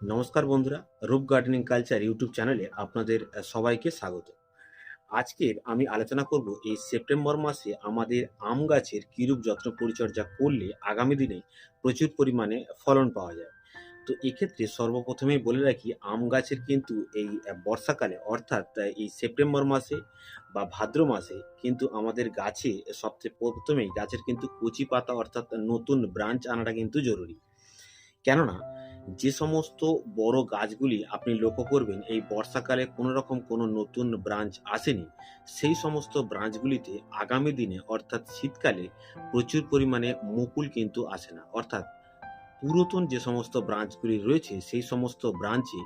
নমস্কার বন্ধুরা, রূপ গার্ডেনিং কালচার ইউটিউব চ্যানেলে আপনাদের সবাইকে স্বাগত। আজকের আমি আলোচনা করব এই সেপ্টেম্বর মাসে আমাদের আম গাছের কীরূপ যত্ন পরিচর্যা করলে আগামী দিনে প্রচুর পরিমাণে ফলন পাওয়া যায়। তো এক্ষেত্রে সর্বপ্রথমেই বলে রাখি, আম গাছের কিন্তু এই বর্ষাকালে অর্থাৎ এই সেপ্টেম্বর মাসে বা ভাদ্র মাসে কিন্তু আমাদের গাছে সবচেয়ে প্রথমেই গাছের কিন্তু কচি পাতা অর্থাৎ নতুন ব্রাঞ্চ আনাটা কিন্তু জরুরি। কেননা যে সমস্ত বড় গাছগুলি আপনি লক্ষ্য করবেন, এই বর্ষাকালে কোনো রকম কোনো নতুন ব্রাঞ্চ আসেনি, সেই সমস্ত ব্রাঞ্চগুলিতে আগামী দিনে, অর্থাৎ শীতকালে প্রচুর পরিমাণে মুকুল কিন্তু আসে না। অর্থাৎ পুরাতন যে সমস্ত ব্রাঞ্চগুলি রয়েছে, সেই সমস্ত ব্রাঞ্চে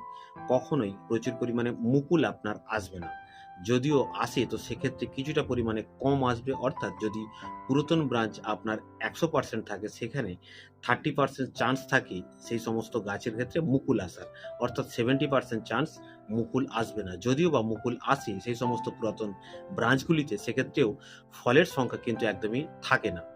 কখনোই প্রচুর পরিমাণে মুকুল আপনার আসবে না। যদিও আসে, তো সেক্ষেত্রে কিছুটা পরিমাণে কম আসবে। অর্থাৎ যদি পুরাতন ব্রাঞ্চ আপনার একশো পার্সেন্ট থাকে, সেখানে থার্টি পার্সেন্ট চান্স থাকে সেই সমস্ত গাছের ক্ষেত্রে মুকুল আসার। অর্থাৎ সেভেন্টি পার্সেন্ট চান্স মুকুল আসবে না। যদিও বা মুকুল আসে সেই সমস্ত পুরাতন ব্রাঞ্চগুলিতে সেক্ষেত্রেও ফলের সংখ্যা কিন্তু একদমই থাকে না।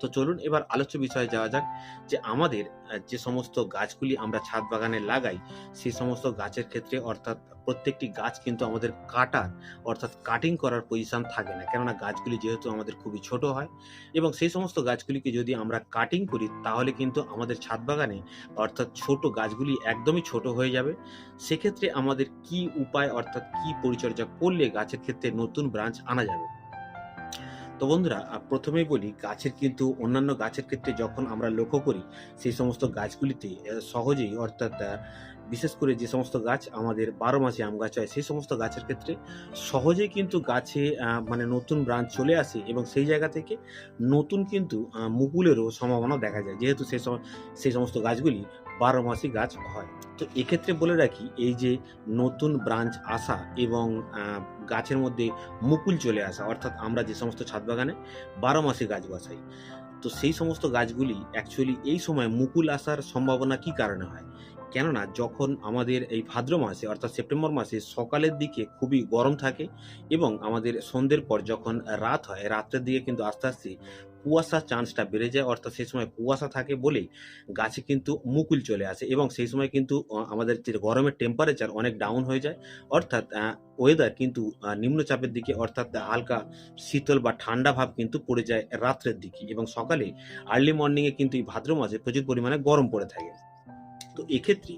তো চলুন এবার আলোচ্য বিষয়ে যাওয়া যাক যে আমাদের যে সমস্ত গাছগুলি আমরা ছাদ বাগানে লাগাই, সেই সমস্ত গাছের ক্ষেত্রে অর্থাৎ প্রত্যেকটি গাছ কিন্তু আমাদের কাটার, অর্থাৎ কাটিং করার পজিশন থাকে না। কেননা গাছগুলি যেহেতু আমাদের খুবই ছোট হয় এবং সেই সমস্ত গাছগুলিকে যদি আমরা কাটিং করি, তাহলে কিন্তু আমাদের ছাদ বাগানে অর্থাৎ ছোট গাছগুলি একদমই ছোট হয়ে যাবে। সেক্ষেত্রে আমাদের কি উপায়, অর্থাৎ কি পরিচর্যা করলে গাছের ক্ষেত্রে নতুন ব্রাঞ্চ আনা যাবে? তো বন্ধুরা প্রথমেই বলি, গাছের কিন্তু অন্যান্য গাছের ক্ষেত্রে যখন আমরা লক্ষ্য করি, সেই সমস্ত গাছগুলিতে সহজেই অর্থাৎ বিশেষ করে যে সমস্ত গাছ আমাদের বারো মাসে আম গাছ হয়, সেই সমস্ত গাছের ক্ষেত্রে সহজেই কিন্তু গাছে মানে নতুন ব্রাঞ্চ চলে আসে এবং সেই জায়গা থেকে নতুন কিন্তু মুকুলেরও সম্ভাবনা দেখা যায়। যেহেতু সেই সেই সমস্ত গাছগুলি বারো মাসি গাছ হয়। তো এক্ষেত্রে বলে রাখি, এই যে নতুন ব্রাঞ্চ আসা এবং গাছের মধ্যে মুকুল চলে আসা, অর্থাৎ আমরা যে সমস্ত ছাদ বাগানে বারো মাসে গাছ বসাই, তো সেই সমস্ত গাছগুলি অ্যাকচুয়ালি এই সময় মুকুল আসার সম্ভাবনা কি কারণে হয়? কেননা যখন আমাদের এই ভাদ্র মাসে, অর্থাৎ সেপ্টেম্বর মাসে সকালের দিকে খুবই গরম থাকে এবং আমাদের সন্ধ্যের পর যখন রাত হয়, রাত্রের দিকে কিন্তু আস্তে আস্তে কুয়াশার চান্সটা বেড়ে যায়, অর্থাৎ সেই সময় কুয়াশা থাকে বলেই গাছে কিন্তু মুকুল চলে আসে এবং সেই সময় কিন্তু আমাদের যে গরমের টেম্পারেচার অনেক ডাউন হয়ে যায়। অর্থাৎ ওয়েদার কিন্তু নিম্নচাপের দিকে, অর্থাৎ হালকা শীতল বা ঠান্ডা ভাব কিন্তু পড়ে যায় রাত্রের দিকে এবং সকালে আর্লি মর্নিংয়ে কিন্তু এই ভাদ্র মাসে প্রচুর পরিমাণে গরম পড়ে থাকে। তো এক্ষেত্রে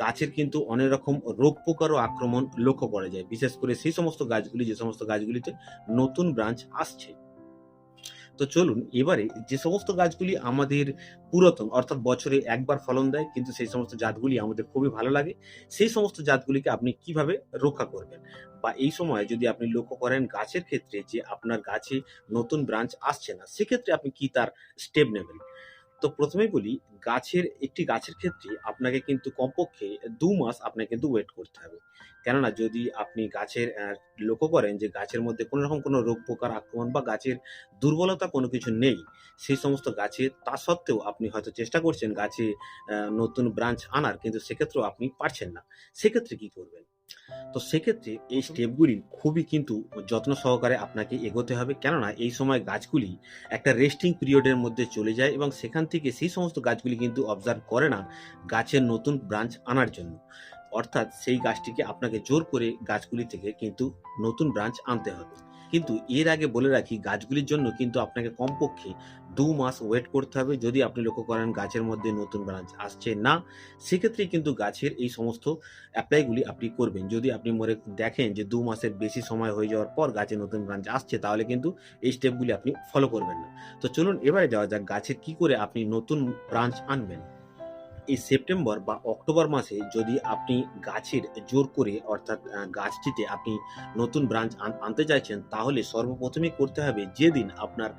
গাছের কিন্তু অনেক রকম রোগ পোকারও আক্রমণ লক্ষ্য করা যায়। বিশেষ করে সেই সমস্ত গাছগুলি, যে সমস্ত গাছগুলিতে নতুন ব্রাঞ্চ আসছে তো চলুন, এবারে যে সমস্ত গাছগুলি আমাদের পুরাতন, অর্থাৎ বছরে একবার ফলন দেয়, কিন্তু সেই সমস্ত জাতগুলি আমাদের খুবই ভালো লাগে, সেই সমস্ত জাতগুলিকে আপনি কীভাবে রক্ষা করবেন? বা এই সময় যদি আপনি লক্ষ্য করেন গাছের ক্ষেত্রে যে আপনার গাছে নতুন ব্রাঞ্চ আসছে না, সেক্ষেত্রে আপনি কি তার স্টেপ নেবেন? তো প্রথমেই বলি, গাছের একটি গাছের ক্ষেত্রে আপনাকে কিন্তু কমপক্ষে দু মাস আপনাকে কিন্তু ওয়েট করতে হবে। কেননা যদি আপনি গাছের লক্ষ্য করেন যে গাছের মধ্যে কোনো রকম কোনো রোগ পোকার আক্রমণ বা গাছের দুর্বলতা কোনো কিছু নেই, সেই সমস্ত গাছে তা সত্ত্বেও আপনি হয়তো চেষ্টা করছেন গাছে নতুন ব্রাঞ্চ আনার, কিন্তু সেক্ষেত্রেও আপনি পারছেন না। সেক্ষেত্রে কি করবেন? তো সেক্ষেত্রে এই স্টেপগুলি খুবই কিন্তু যত্ন সহকারে আপনাকে এগোতে হবে। কেননা এই সময় গাছগুলি একটা রেস্টিং পিরিয়ডের মধ্যে চলে যায় এবং সেখান থেকে সেই সমস্ত গাছগুলি কিন্তু অবজার্ভ করে না গাছের নতুন ব্রাঞ্চ আনার জন্য। অর্থাৎ সেই গাছটিকে আপনাকে জোর করে গাছগুলি থেকে কিন্তু নতুন ব্রাঞ্চ আনতে হবে। কিন্তু এর আগে বলে রাখি, গাছগুলির জন্য কিন্তু আপনাকে কমপক্ষে দু মাস ওয়েট করতে হবে। যদি আপনি লক্ষ্য করেন গাছের মধ্যে নতুন ব্রাঞ্চ আসছে না সেক্ষেত্রে কিন্তু গাছের এই সমস্ত অ্যাপ্লাইগুলি আপনি করবেন। যদি আপনি মনে দেখেন যে দু মাসের বেশি সময় হয়ে যাওয়ার পর গাছে নতুন ব্রাঞ্চ আসছে, তাহলে কিন্তু এই স্টেপগুলি আপনি ফলো করবেন না। তো চলুন, এবারে যাওয়া যাক গাছের কি করে আপনি নতুন ব্রাঞ্চ আনবেন। এই সেপ্টেম্বর বা অক্টোবর মাসে যদি আপনি গাছের জোর করে, অর্থাৎ গাছটিতে আপনি নতুন ব্রাঞ্চ আনতে চাইছেন, তাহলে সর্বপ্রথমেই করতে হবে যেদিন আপনার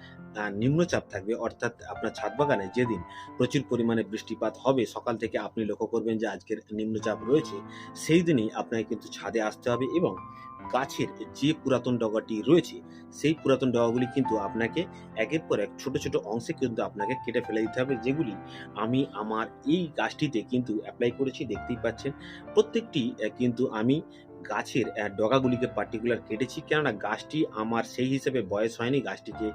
নিম্নচাপ থাকবে, অর্থাৎ আপনার ছাদ বাগানে যেদিন প্রচুর পরিমাণে বৃষ্টিপাত হবে, সকাল থেকে আপনি লক্ষ্য করবেন যে আজকের নিম্নচাপ রয়েছে, সেই দিনই আপনাকে কিন্তু ছাদে আসতে হবে এবং গাছের যে পুরাতন ডগাটি রয়েছে, সেই পুরাতন ডগাগুলি কিন্তু আপনাকে একের পর এক ছোট ছোট অংশে কিন্তু আপনাকে কেটে ফেলে দিতে হবে, যেগুলি আমি আমার এই গাছটিতে কিন্তু অ্যাপ্লাই করেছি, দেখতেই পাচ্ছেন। প্রত্যেকটি কিন্তু আমি গাছের ডগাগুলিকে পার্টিকুলার কেটেছি। কেননা গাছটি আমার সেই হিসেবে বয়স হয়নি গাছটিকে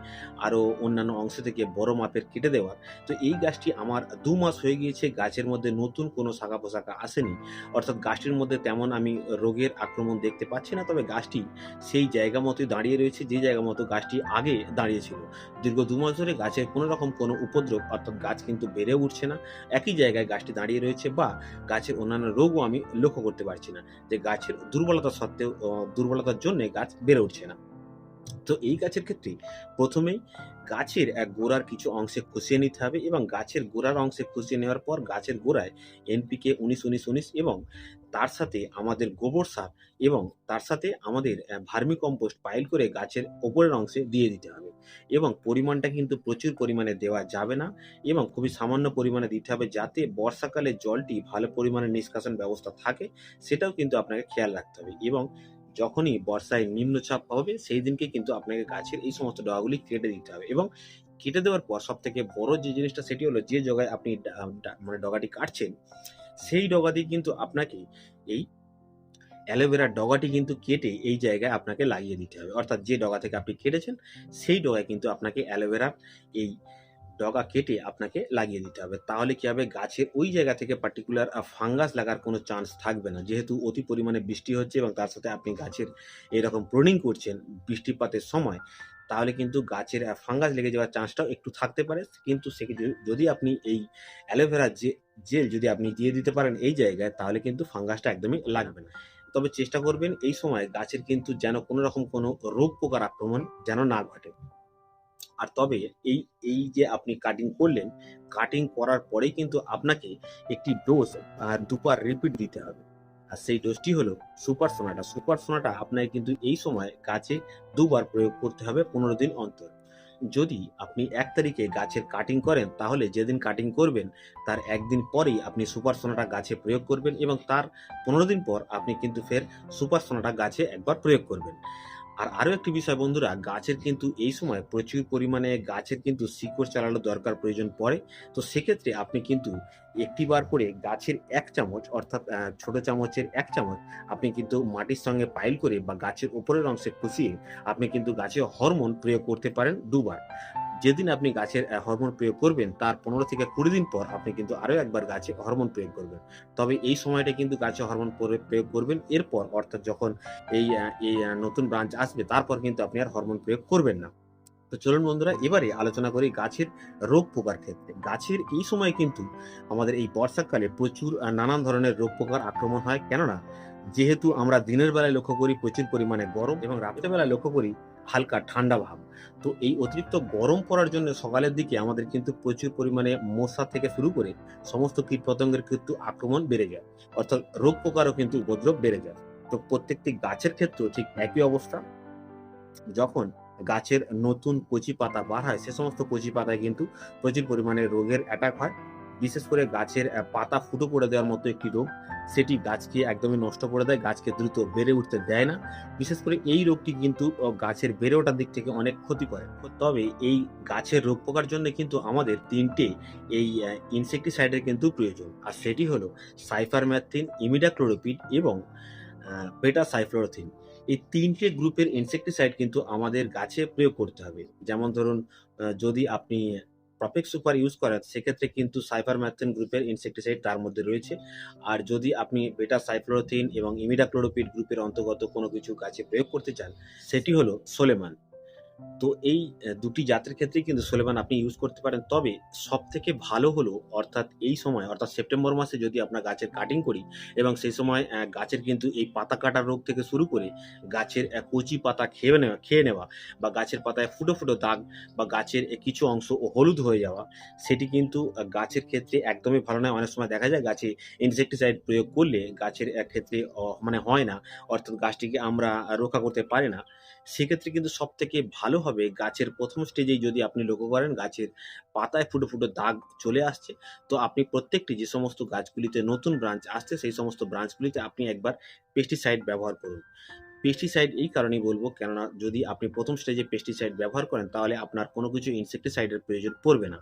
আরও অন্যান্য অংশ থেকে বড় মাপের কেটে দেওয়ার। তো এই গাছটি আমার দু মাস হয়ে গিয়েছে গাছের মধ্যে নতুন কোনো শাখা পোশাখা আসেনি। অর্থাৎ গাছটির মধ্যে তেমন আমি রোগের আক্রমণ দেখতে পাচ্ছি না, তবে গাছটি সেই জায়গা মতোই দাঁড়িয়ে রয়েছে, যে জায়গা মতো গাছটি আগে দাঁড়িয়েছিল। দীর্ঘ দু মাস ধরে গাছের কোনো রকম কোনো উপদ্রব, অর্থাৎ গাছ কিন্তু বেড়ে উঠছে না। একই জায়গায় গাছটি দাঁড়িয়ে রয়েছে বা গাছের অন্যান্য রোগও আমি লক্ষ্য করতে পারছি না, যে গাছের দুর্বলতা সত্ত্বেও দুর্বলতার জন্য গাছ বেড়ে উঠছে না। তো এই গাছের ক্ষেত্রে প্রথমেই গাছের এক গোড়ার কিছু অংশে খুশিয়ে নিতে হবে এবং গাছের গোড়ার অংশে খুশিয়ে নেওয়ার পর গাছের গোড়ায় এনপিকে উনিশ উনিশ উনিশ এবং তার সাথে আমাদের গোবর সার এবং তার সাথে আমাদের ভার্মি কম্পোস্ট পাইল করে গাছের ওপরের অংশে দিয়ে দিতে হবে এবং পরিমাণটা কিন্তু প্রচুর পরিমাণে দেওয়া যাবে না এবং খুবই সামান্য পরিমাণে দিতে হবে যাতে বর্ষাকালে জলটি ভালো পরিমাণে নিষ্কাশন ব্যবস্থা থাকে সেটাও কিন্তু আপনাকে খেয়াল রাখতে হবে এবং যখনই বর্ষায় নিম্নচাপ হবে, সেই দিনকে কিন্তু আপনাকে গাছের এই সমস্ত ডগাগুলি কেটে দিতে হবে এবং কেটে দেওয়ার পর সব থেকে বড় যে জিনিসটা, সেটি হলো যে জায়গায় আপনি মানে ডগাটি কাটছেন, সেই ডগা দিয়ে কিন্তু আপনাকে এই অ্যালোভেরার ডগাটি কিন্তু কেটে এই জায়গায় আপনাকে লাগিয়ে দিতে হবে। অর্থাৎ যে ডগা থেকে আপনি কেটেছেন, সেই ডগায় কিন্তু আপনাকে অ্যালোভেরার এই ডগা কেটে আপনাকে লাগিয়ে দিতে হবে। তাহলে কি হবে? গাছের ওই জায়গা থেকে পার্টিকুলার ফাঙ্গাস লাগার কোনো চান্স থাকবে না। যেহেতু অতি পরিমাণে বৃষ্টি হচ্ছে এবং তার সাথে আপনি গাছের এরকম প্রোনিং করছেন বৃষ্টিপাতের সময়, তাহলে কিন্তু গাছের ফাঙ্গাস লেগে যাওয়ার চান্সটাও একটু থাকতে পারে। কিন্তু সে যদি আপনি এই অ্যালোভেরা যে জেল যদি আপনি দিয়ে দিতে পারেন এই জায়গায়, তাহলে কিন্তু ফাঙ্গাসটা একদমই লাগবে না। তবে চেষ্টা করবেন এই সময় গাছের কিন্তু যেন কোনো রকম কোনো রোগ পোকার আক্রমণ যেন না ঘটে। আর তবে এই এই যে আপনি কাটিং করলেন কাটিং করার পরেই কিন্তু আপনাকে একটি ডোজ দুবার রিপিট দিতে হবে। আর সেই ডোজটি হলো সুপার সোনাটা সুপার সোনাটা আপনাকে কিন্তু এই সময় গাছে দুবার প্রয়োগ করতে হবে পনেরো দিন অন্তর। যদি আপনি এক তারিখে গাছের কাটিং করেন, তাহলে যেদিন কাটিং করবেন, তার একদিন পরেই আপনি সুপার সোনাটা গাছে প্রয়োগ করবেন এবং তার পনেরো দিন পর আপনি কিন্তু ফের সুপার সোনাটা গাছে একবার প্রয়োগ করবেন। আর আরও একটি বিষয় বন্ধুরা, গাছের কিন্তু এই সময় প্রচুর পরিমাণে গাছের কিন্তু শিকড় চালানোর দরকার প্রয়োজন পড়ে। তো সেক্ষেত্রে আপনি কিন্তু একটি বার করে গাছের এক চামচ, অর্থাৎ ছোট চামচের এক চামচ আপনি কিন্তু মাটির সঙ্গে পাইল করে বা গাছের উপরের অংশে খুশিয়ে আপনি কিন্তু গাছে হরমোন প্রয়োগ করতে পারেন দুবার। যেদিন আপনি গাছের হরমোন প্রয়োগ করবেন, তার পনেরো থেকে কুড়ি দিন পর আপনি কিন্তু আরও একবার গাছে হরমোন প্রয়োগ করবেন। তবে এই সময়টা কিন্তু গাছে হরমোন প্রয়োগ করবেন। এরপর অর্থাৎ যখন এই নতুন ব্রাঞ্চ আসবে, তারপর কিন্তু আপনি আর হরমোন প্রয়োগ করবেন না। তো চলুন বন্ধুরা, এবারে আলোচনা করি গাছের রোগ পোকার ক্ষেত্রে। গাছের এই সময় কিন্তু আমাদের এই বর্ষাকালে প্রচুর নানান ধরনের রোগ পোকার আক্রমণ হয়। কেননা, যেহেতু আমরা দিনের বেলায় লক্ষ্য করি প্রচুর পরিমাণে গরম এবং রাতের বেলায় লক্ষ্য করি হালকা ঠান্ডা ভাব। তো এই অতিরিক্ত গরম পড়ার জন্য সকালের দিকে আমাদের কিন্তু প্রচুর পরিমাণে মশা থেকে শুরু করে সমস্ত কীট পতঙ্গের কিন্তু আক্রমণ বেড়ে যায়। অর্থাৎ রোগ পোকারও কিন্তু উপদ্রব বেড়ে যায়। তো প্রত্যেকটি গাছের ক্ষেত্রেও ঠিক একই অবস্থা। যখন গাছের নতুন কচি পাতা বার হয়, সে সমস্ত কচি পাতায় কিন্তু প্রচুর পরিমাণে রোগের অ্যাটাক হয়। বিশেষ করে গাছের পাতা ফুটো করে দেওয়ার মতো একটি রোগ, সেটি গাছকে একদমই নষ্ট করে দেয়, গাছকে দ্রুত বেড়ে উঠতে দেয় না। বিশেষ করে এই রোগটি কিন্তু গাছের বেড়ে ওঠার দিক থেকে অনেক ক্ষতি করে। তবে এই গাছের রোগ পোকার জন্য কিন্তু আমাদের তিনটে এই ইনসেকটিসাইডের কিন্তু প্রয়োজন। আর সেটি হলো সাইফারম্যাথিন ইমিডাক্লোরোপিড এবং বেটা সাইফ্লোরোথিন এই তিনটে গ্রুপের ইনসেকটিসাইড কিন্তু আমাদের গাছে প্রয়োগ করতে হবে। যেমন ধরুন যদি আপনি প্রপেক সুপার ইউজ করেন, সেক্ষেত্রে কিন্তু সাইফার সাইফারম্যাথিন গ্রুপের ইনসেকটিসাইড তার মধ্যে রয়েছে। আর যদি আপনি বেটা সাইফ্লোরোথিন এবং ইমিডাক্লোরোপিড গ্রুপের অন্তর্গত কোনো কিছু গাছে প্রয়োগ করতে চান, সেটি হলো সোলেমান তো এই দুটি জাতের ক্ষেত্রেই কিন্তু সোলেমান আপনি ইউজ করতে পারেন। তবে সব থেকে ভালো হলো অর্থাৎ এই সময় অর্থাৎ সেপ্টেম্বর মাসে যদি আপনার গাছের কাটিং করি এবং সেই সময় গাছের কিন্তু এই পাতা কাটার রোগ থেকে শুরু করে গাছের কচি পাতা খেয়ে নেওয়া খেয়ে নেওয়া বা গাছের পাতায় ফুটো ফুটো দাগ বা গাছের কিছু অংশ হলুদ হয়ে যাওয়া সেটি কিন্তু গাছের ক্ষেত্রে একদমই ভালো নয়। অনেক সময় দেখা যায় গাছে ইনসেকটিসাইড প্রয়োগ করলে গাছের আহ, ক্ষেত্রে মানে হয় না অর্থাৎ গাছটিকে আমরা রক্ষা করতে পারি না। সেক্ষেত্রে কিন্তু সব থেকে ভালো হবে গাছের প্রথম স্টেজেই যদি আপনি লক্ষ্য করেন, গাছের পাতায় ফুটো ফুটো দাগ চলে আসছে। তো আপনি প্রত্যেকটি যে সমস্ত গাছগুলিতে নতুন ব্রাঞ্চ আসছে, সেই সমস্ত ব্রাঞ্চগুলিতে আপনি একবার পেস্টিসাইড ব্যবহার করুন। পেস্টিসাইড এই কারণেই বলব, কেননা যদি আপনি প্রথম স্টেজে পেস্টিসাইড ব্যবহার করেন, তাহলে আপনার কোনো কিছু ইনসেকটিসাইডের প্রয়োজন পড়বে না।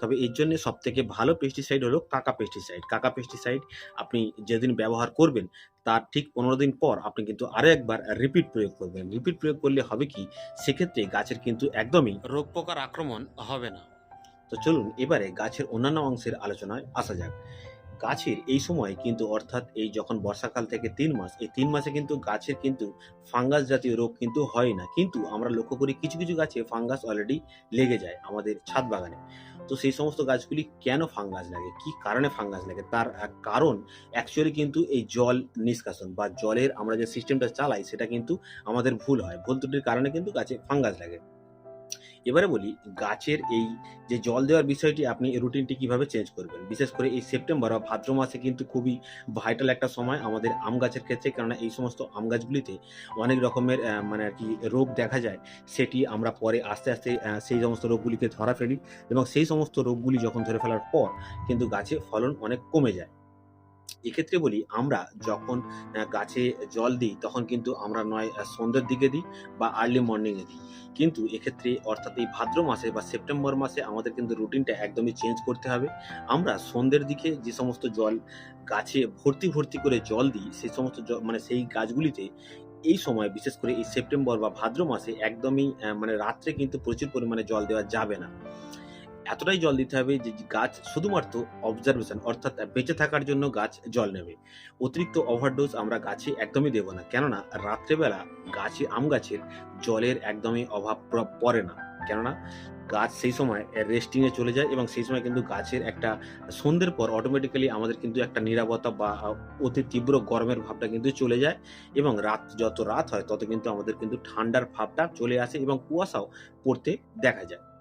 তবে এর জন্য সব থেকে ভালো পেস্টিসাইড হলো কাকা পেস্টিসাইড কাকা পেস্টিসাইড আপনি যেদিন ব্যবহার করবেন তার ঠিক পনেরো দিন পর আপনি কিন্তু আরও একবার রিপিট প্রয়োগ করবেন। রিপিট প্রয়োগ করলে হবে কি? সেক্ষেত্রে গাছের কিন্তু একদমই রোগ পোকার আক্রমণ হবে না। তো চলুন এবারে গাছের অন্যান্য অংশের আলোচনায় আসা যাক। গাছের এই সময় কিন্তু অর্থাৎ এই যখন বর্ষাকাল থেকে তিন মাস এই তিন মাসে কিন্তু গাছের কিন্তু ফাঙ্গাস জাতীয় রোগ কিন্তু হয় না। কিন্তু আমরা লক্ষ্য করি কিছু কিছু গাছে ফাঙ্গাস অলরেডি লেগে যায় আমাদের ছাদ বাগানে। তো সেই সমস্ত গাছগুলি কেন ফাঙ্গাস লাগে? কি কারণে ফাঙ্গাস লাগে? তার কারণ অ্যাকচুয়ালি কিন্তু এই জল নিষ্কাশন বা জলের আমরা যে সিস্টেমটা চালাই, সেটা কিন্তু আমাদের ভুল হয়। ভুল ত্রুটির কারণে কিন্তু গাছে ফাঙ্গাস লাগে। এবারে বলি, গাছের এই যে জল দেওয়ার বিষয়টি, আপনি রুটিনটি কীভাবে চেঞ্জ করবেন? বিশেষ করে এই সেপ্টেম্বর বা ভাদ্র মাসে কিন্তু খুবই ভাইটাল একটা সময় আমাদের আম গাছের ক্ষেত্রে। কেননা এই সমস্ত আম গাছগুলিতে অনেক রকমের মানে আর কি রোগ দেখা যায়, সেটি আমরা পরে আস্তে আস্তে সেই সমস্ত রোগগুলিকে ধরা ফেলি এবং সেই সমস্ত রোগগুলি যখন ধরে ফেলার পর কিন্তু গাছে ফলন অনেক কমে যায়। এক্ষেত্রে বলি, আমরা যখন গাছে জল দিই, তখন কিন্তু আমরা নয় সন্ধ্যের দিকে দিই বা আর্লি মর্নিংয়ে দিই। কিন্তু এক্ষেত্রে অর্থাৎ এই ভাদ্র মাসে বা সেপ্টেম্বর মাসে আমাদের কিন্তু রুটিনটা একদমই চেঞ্জ করতে হবে। আমরা সন্ধ্যের দিকে যে সমস্ত জল গাছে ভর্তি ভর্তি করে জল দিই সেই সমস্ত মানে সেই গাছগুলিতে এই সময়, বিশেষ করে এই সেপ্টেম্বর বা ভাদ্র মাসে একদমই মানে রাত্রে কিন্তু প্রচুর পরিমাণে জল দেওয়া যাবে না। এতটাই জল দিতে হবে যে গাছ শুধুমাত্র অবজারভেশন অর্থাৎ বেঁচে থাকার জন্য গাছ জল নেবে। অতিরিক্ত ওভারডোজ আমরা গাছে একদমই দেবো না। কেননা, রাত্রেবেলা গাছে, আম গাছের জলের একদমই অভাব পড়ে না। কেননা, গাছ সেই সময় রেস্টিংয়ে চলে যায় এবং সেই সময় কিন্তু গাছের একটা সন্ধ্যের পর অটোমেটিক্যালি আমাদের কিন্তু একটা নিরাপত্তা বা অতি তীব্র গরমের ভাবটা কিন্তু চলে যায় এবং রাত যত রাত হয়, তত কিন্তু আমাদের কিন্তু ঠান্ডার ভাবটা চলে আসে এবং কুয়াশাও পড়তে দেখা যায়।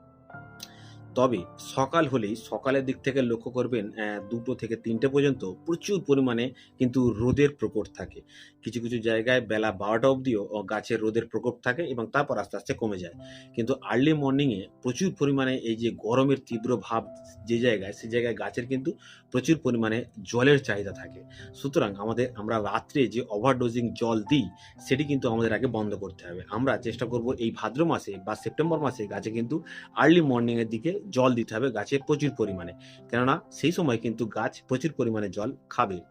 তবে সকাল হলেই সকালের দিক থেকে লক্ষ্য করবেন দুটো থেকে তিনটে পর্যন্ত প্রচুর পরিমাণে কিন্তু রোদের প্রকোপ থাকে। কিছু কিছু জায়গায় বেলা বারোটা অবধিও গাছের রোদের প্রকোপ থাকে এবং তারপর আস্তে আস্তে কমে যায়। কিন্তু আর্লি মর্নিংয়ে প্রচুর পরিমাণে এই যে গরমের তীব্র ভাব যে জায়গায় সেই জায়গায় গাছের কিন্তু প্রচুর পরিমাণে জলের চাহিদা থাকে। সুতরাং আমাদের, আমরা রাত্রে যে ওভারডোজিং জল দিই, সেটি কিন্তু আমাদের আগে বন্ধ করতে হবে। আমরা চেষ্টা করব এই ভাদ্র মাসে বা সেপ্টেম্বর মাসে গাছে কিন্তু আর্লি মর্নিংয়ের দিকে জল দিতে হবে গাছে প্রচুর পরিমাণে। কেননা সেই সময় কিন্তু গাছ প্রচুর পরিমাণে জল খাবে।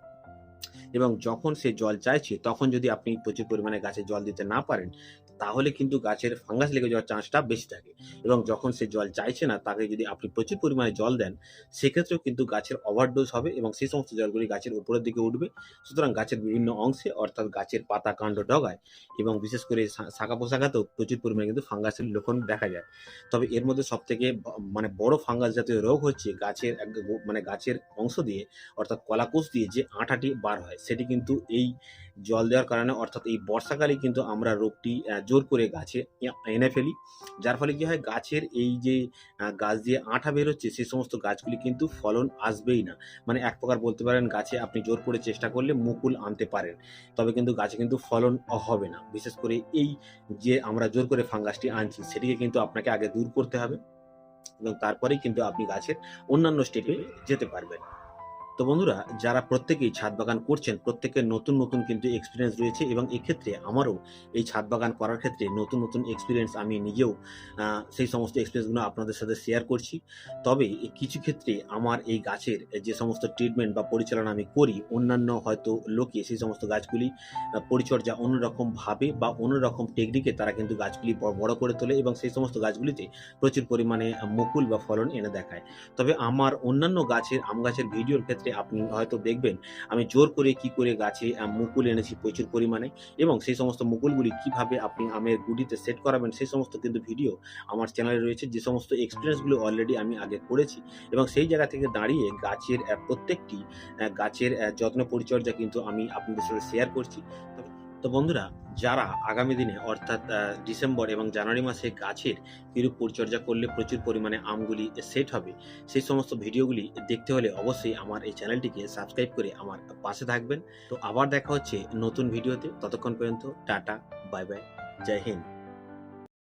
এবং যখন সে জল চাইছে, তখন যদি আপনি প্রচুর পরিমাণে গাছে জল দিতে না পারেন তাহলে কিন্তু গাছের ফাঙ্গাস লেগে যাওয়ার চান্সটা বেশি থাকে। এবং যখন সে জল চাইছে না, তাকে যদি আপনি প্রচুর পরিমাণে জল দেন, সেক্ষেত্রেও কিন্তু গাছের ওভারডোজ হবে এবং সেই সমস্ত জলগুলি গাছের উপরের দিকে উঠবে। সুতরাং গাছের বিভিন্ন অংশে, অর্থাৎ গাছের পাতা কাণ্ড ডগায় এবং বিশেষ করে শাখা পোশাকাতেও প্রচুর পরিমাণে কিন্তু ফাঙ্গাসের লক্ষণ দেখা যায়। তবে এর মধ্যে সব থেকে মানে বড় ফাঙ্গাস জাতীয় রোগ হচ্ছে গাছের এক- মানে গাছের অংশ দিয়ে, অর্থাৎ কলাকোষ দিয়ে যে আঠাটি বার হয়, সেটি কিন্তু এই জল দেওয়ার কারণে, অর্থাৎ এই বর্ষাকালে কিন্তু আমরা রোগটি জোর করে গাছে এনে ফেলি। যার ফলে কি হয়, গাছের এই যে গাছ দিয়ে আঠা বেরোচ্ছে সেই সমস্ত গাছগুলি কিন্তু ফলন আসবেই না। মানে এক প্রকার বলতে পারেন, গাছে আপনি জোর করে চেষ্টা করলে মুকুল আনতে পারেন। তবে কিন্তু গাছে কিন্তু ফলন হবে না। বিশেষ করে এই যে আমরা জোর করে ফাঙ্গাসটি আনছি, সেটিকে কিন্তু আপনাকে আগে দূর করতে হবে এবং তারপরেই কিন্তু আপনি গাছের অন্যান্য স্টেপে যেতে পারবেন। তো বন্ধুরা, যারা প্রত্যেকেই ছাদ বাগান করছেন প্রত্যেকের নতুন নতুন কিন্তু এক্সপিরিয়েন্স রয়েছে এবং এক্ষেত্রে আমারও এই ছাদ বাগান করার ক্ষেত্রে নতুন নতুন এক্সপিরিয়েন্স আমি নিজেও সেই সমস্ত এক্সপিরিয়েন্সগুলো আপনাদের সাথে শেয়ার করছি। তবে কিছু ক্ষেত্রে আমার এই গাছের যে সমস্ত ট্রিটমেন্ট বা পরিচালনা আমি করি, অন্যান্য হয়তো লোকে সেই সমস্ত গাছগুলি পরিচর্যা অন্যরকমভাবে বা অন্যরকম টেকনিকে তারা কিন্তু গাছগুলি বড় করে তোলে এবং সেই সমস্ত গাছগুলিতে প্রচুর পরিমাণে মুকুল বা ফলন এনে দেখায়। তবে আমার অন্যান্য গাছের, আম গাছের ভিডিওর ক্ষেত্রে আপনি হয়তো দেখবেন, আমি জোর করে কি করে গাছে মুকুল এনেছি প্রচুর পরিমাণে এবং সেই সমস্ত মুকুলগুলি কীভাবে আপনি আমের গুডিতে সেট করাবেন সেই সমস্ত কিন্তু ভিডিও আমার চ্যানেলে রয়েছে। যে সমস্ত এক্সপিরিয়েন্সগুলো অলরেডি আমি আগে করেছি এবং সেই জায়গা থেকে দাঁড়িয়ে গাছের প্রত্যেকটি গাছের যত্ন পরিচর্যা কিন্তু আমি আপনাদের সাথে শেয়ার করছি। তো- বন্ধুরা, যারা আগামী দিনে, অর্থাৎ ডিসেম্বর এবং জানুয়ারি মাসে গাছের কিরূপ পরিচর্যা করলে প্রচুর পরিমাণে আমগুলি সেট হবে, সেই সমস্ত ভিডিওগুলি দেখতে হলে অবশ্যই আমার এই চ্যানেলটিকে সাবস্ক্রাইব করে আমার পাশে থাকবেন। তো আবার দেখা হচ্ছে নতুন ভিডিওতে, ততক্ষণ পর্যন্ত tata, bye bye, Jai Hind.